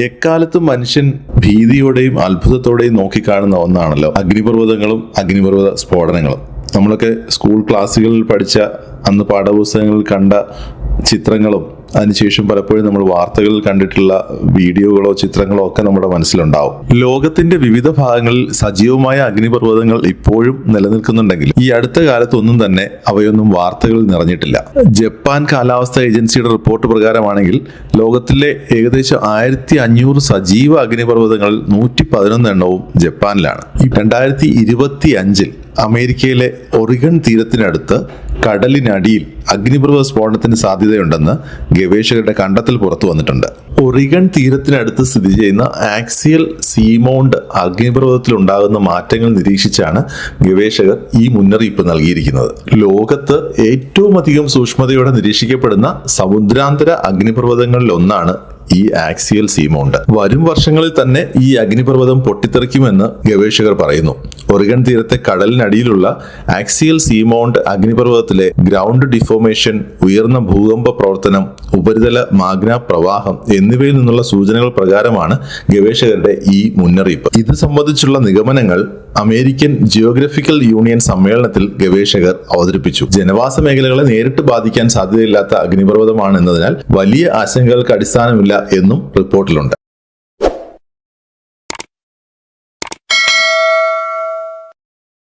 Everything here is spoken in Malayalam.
എക്കാലത്തും മനുഷ്യൻ ഭീതിയോടെയും അത്ഭുതത്തോടെയും നോക്കിക്കാണുന്ന ഒന്നാണല്ലോ അഗ്നിപർവതങ്ങളും അഗ്നിപർവത സ്ഫോടനങ്ങളും. നമ്മളൊക്കെ സ്കൂൾ ക്ലാസ്സുകളിൽ പഠിച്ച അന്ന് പാഠപുസ്തകങ്ങളിൽ കണ്ട ചിത്രങ്ങളും അതിനുശേഷം പലപ്പോഴും നമ്മൾ വാർത്തകളിൽ കണ്ടിട്ടുള്ള വീഡിയോകളോ ചിത്രങ്ങളോ ഒക്കെ നമ്മുടെ മനസ്സിലുണ്ടാവും. ലോകത്തിന്റെ വിവിധ ഭാഗങ്ങളിൽ സജീവമായ അഗ്നിപർവതങ്ങൾ ഇപ്പോഴും നിലനിൽക്കുന്നുണ്ടെങ്കിൽ ഈ അടുത്ത കാലത്തൊന്നും തന്നെ അവയൊന്നും വാർത്തകളിൽ നിറഞ്ഞിട്ടില്ല. ജപ്പാൻ കാലാവസ്ഥ ഏജൻസിയുടെ റിപ്പോർട്ട് പ്രകാരമാണെങ്കിൽ ലോകത്തിലെ ഏകദേശം ആയിരത്തി അഞ്ഞൂറ് സജീവ അഗ്നിപർവതങ്ങളിൽ നൂറ്റി പതിനൊന്ന് എണ്ണവും ജപ്പാനിലാണ്. രണ്ടായിരത്തി ഇരുപത്തി അഞ്ചിൽ അമേരിക്കയിലെ ഒറിഗൺ തീരത്തിനടുത്ത് കടലിനടിയിൽ അഗ്നിപർവ സ്ഫോടനത്തിന് സാധ്യതയുണ്ടെന്ന് ഗവേഷകരുടെ കണ്ടെത്തൽ പുറത്തു വന്നിട്ടുണ്ട്. ഒറിഗൺ തീരത്തിനടുത്ത് സ്ഥിതി ചെയ്യുന്ന ആക്സിയൽ സീമൗണ്ട് അഗ്നിപർവതത്തിൽ ഉണ്ടാകുന്ന മാറ്റങ്ങൾ നിരീക്ഷിച്ചാണ് ഗവേഷകർ ഈ മുന്നറിയിപ്പ് നൽകിയിരിക്കുന്നത്. ലോകത്ത് ഏറ്റവും അധികം സൂക്ഷ്മതയോടെ നിരീക്ഷിക്കപ്പെടുന്ന സമുദ്രാന്തര അഗ്നിപർവതങ്ങളിൽ ഒന്നാണ് ഈ ആക്സിയൽ സീമൗണ്ട് വരും വർഷങ്ങളിൽ തന്നെ ഈ അഗ്നിപർവതം പൊട്ടിത്തെറിക്കുമെന്ന് ഗവേഷകർ പറയുന്നു. ഒറിഗൺ തീരത്തെ കടലിനടിയിലുള്ള ആക്സിയൽ സീമൗണ്ട് അഗ്നിപർവതത്തിലെ ഗ്രൗണ്ട് ഡിഫോമേഷൻ ഉയർന്ന ഭൂകമ്പ പ്രവർത്തനം ഉപരിതല മാഗ്ന പ്രവാഹം എന്നിവയിൽ നിന്നുള്ള സൂചനകൾ പ്രകാരമാണ് ഗവേഷകരുടെ ഈ മുന്നറിയിപ്പ്. ഇത് സംബന്ധിച്ചുള്ള നിഗമനങ്ങൾ അമേരിക്കൻ ജിയോഗ്രഫിക്കൽ യൂണിയൻ സമ്മേളനത്തിൽ ഗവേഷകർ അവതരിപ്പിച്ചു. ജനവാസ മേഖലകളെ നേരിട്ട് ബാധിക്കാൻ സാധ്യതയില്ലാത്ത അഗ്നിപർവതമാണ് എന്നതിനാൽ വലിയ ആശങ്കകൾക്ക് അടിസ്ഥാനമില്ല എന്നും റിപ്പോർട്ടിലുണ്ട്.